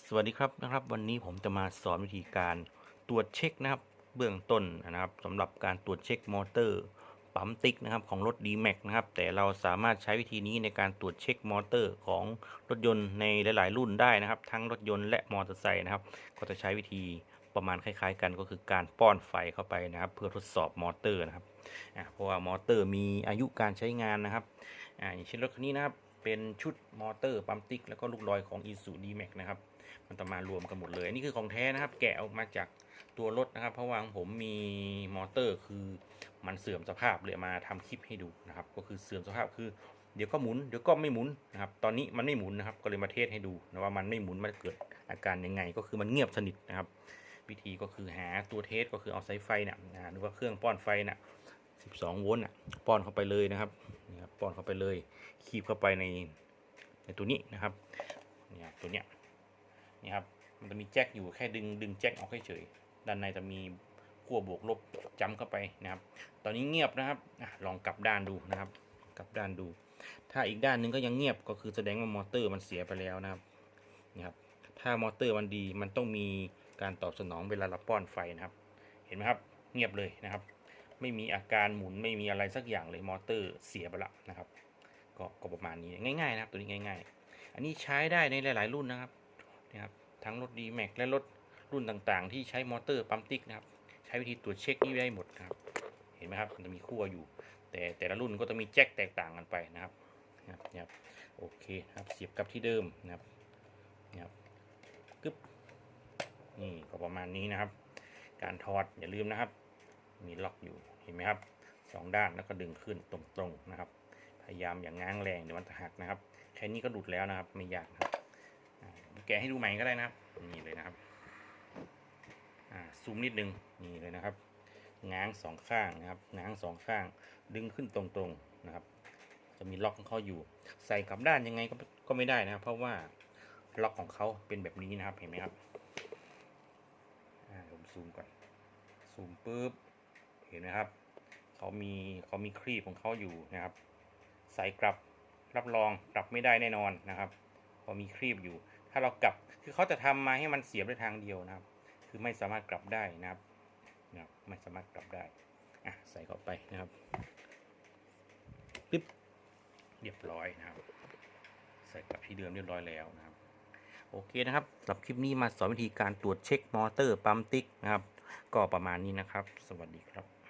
สวัสดีครับนะครับ วันนี้ผมจะมาสอนวิธีการตรวจเช็คนะครับ เบื้องต้นนะครับสำหรับการตรวจเช็คมอเตอร์ปั๊มติ๊กนะครับของรถ d m a x นะครับ แต่เราสามารถใช้วิธีนี้ในการตรวจเช็คมอเตอร์ของรถยนต์ในหลาย ๆ รุ่นได้นะครับ ทั้งรถยนต์และมอเตอร์ไซค์นะครับ ก็จะใช้วิธีประมาณคล้าย ๆ กันก็คือการป้อนไฟเข้าไปนะครับ เพื่อทดสอบมอเตอร์นะครับเพราะว่ามอเตอร์มีอายุการใช้งานนะครับอ่าอย่างเช่นรถคันนี้นะครับเป็นชุดมอเตอร์ปั๊มติ๊กแล้วก็ลูกลอยของ i s u d m a x นะครับ มันจะมารวมกันหมดเลยอันนี้คือของแท้นะครับ แกะออกมาจากตัวรถนะครับ เพราะว่าของผมมีมอเตอร์คือมันเสื่อมสภาพเลยมาทำคลิปให้ดูนะครับ ก็คือเสื่อมสภาพคือเดี๋ยวก็หมุนเดี๋ยวก็ไม่หมุนนะครับ ตอนนี้มันไม่หมุนนะครับ ก็เลยมาเทสให้ดูนะว่ามันไม่หมุนมันเกิดอาการยังไง ก็คือมันเงียบสนิทนะครับ วิธีก็คือหาตัวเทสก็คือเอาสายไฟเนี่ยนะหรือว่าเครื่องป้อนไฟเนี่ย12 โวลต์น่ะป้อนเข้าไปเลยนะครับนี่ครับป้อนเข้าไปเลยคีบเข้าไปในในตัวนี้นะครับเนี่ยตัวเนี้ย นี่ครับมันจะมีแจ็คอยู่แค่ดึงดึงแจ็คออกเฉยๆด้านในจะมีขั้วบวกลบจำเข้าไปนะครับ ตอนนี้เงียบนะครับอลองกลับด้านดูนะครับ กลับด้านดู ถ้าอีกด้านหนึงก็ยังเงียบก็คือแสดงว่ามอเตอร์มันเสียไปแล้วนะครับนี่ครับถ้ามอเตอร์มันดีมันต้องมีการตอบสนองเวลาเราป้อนไฟนะครับ เห็นไหมครับ เงียบเลยนะครับ ไม่มีอาการหมุนไม่มีอะไรสักอย่างเลยมอเตอร์เสียไปแล้วนะครับก็ก็ประมาณนี้ง่ายๆนะครับ ตัวนี้ง่าย ๆ อันนี้ใช้ได้ในหลาย ๆ รุ่นนะครับ นะครับทั้งรถ d m a x และรถรุ่นต่างๆ ที่ใช้มอเตอร์ปั๊มติ๊กนะครับใช้วิธีตรวจเช็คนี้ได้หมดนะครับ เห็นไหมครับมันจะมีขั้วอยู่ แต่แต่ละรุ่นก็จะมีแจ็คแตกต่างกันไปนะครับนะครับโอเคครับเสียบกับที่เดิมนะครับนะครับกึ๊บนี่ก็ประมาณนี้นะครับ การถอดอย่าลืมนะครับ มีล็อกอยู่เห็นไหมครับสองด้านแล้วก็ดึงขึ้นตรงๆนะครับ พยายามอย่างง้างแรงเดี๋ยวมันจะหักนะครับ แค่นี้ก็หลุดแล้วนะครับไม่ยากนะครับ แกะให้ดูใหม่ก็ได้นะครับนี่เลยนะครับซูมนิดนึงนี่เลยนะครับง้างสองข้างนะครับง้างสองข้าง ดึงขึ้นตรงๆนะครับ จะมีล็อกของเขาอยู่ ใส่กลับด้านยังไงก็ก็ไม่ได้นะครับ เพราะว่าล็อกของเขาเป็นแบบนี้นะครับเห็นไหมครับผมซูมก่อนซูมปุ๊บเห็นไหมครับเขามีเขามีครีบของเขาอยู่นะครับ ใส่กลับรับรองกลับไม่ได้แน่นอนนะครับพอมีครีบอยู่ ถ้าเรากลับคือเขาจะทำมาให้มันเสียบได้ทางเดียวนะครับ คือไม่สามารถกลับได้นะครับนะครับไม่สามารถกลับได้อะใส่เข้าไปนะครับปึ๊บเรียบร้อยนะครับ ใส่กลับที่เดิมเรียบร้อยแล้วนะครับ โอเคนะครับสำหรับคลิปนี้มาสอนวิธีการตรวจเช็คมอเตอร์ปั๊มติ๊กนะครับ ก็ประมาณนี้นะครับ สวัสดีครับ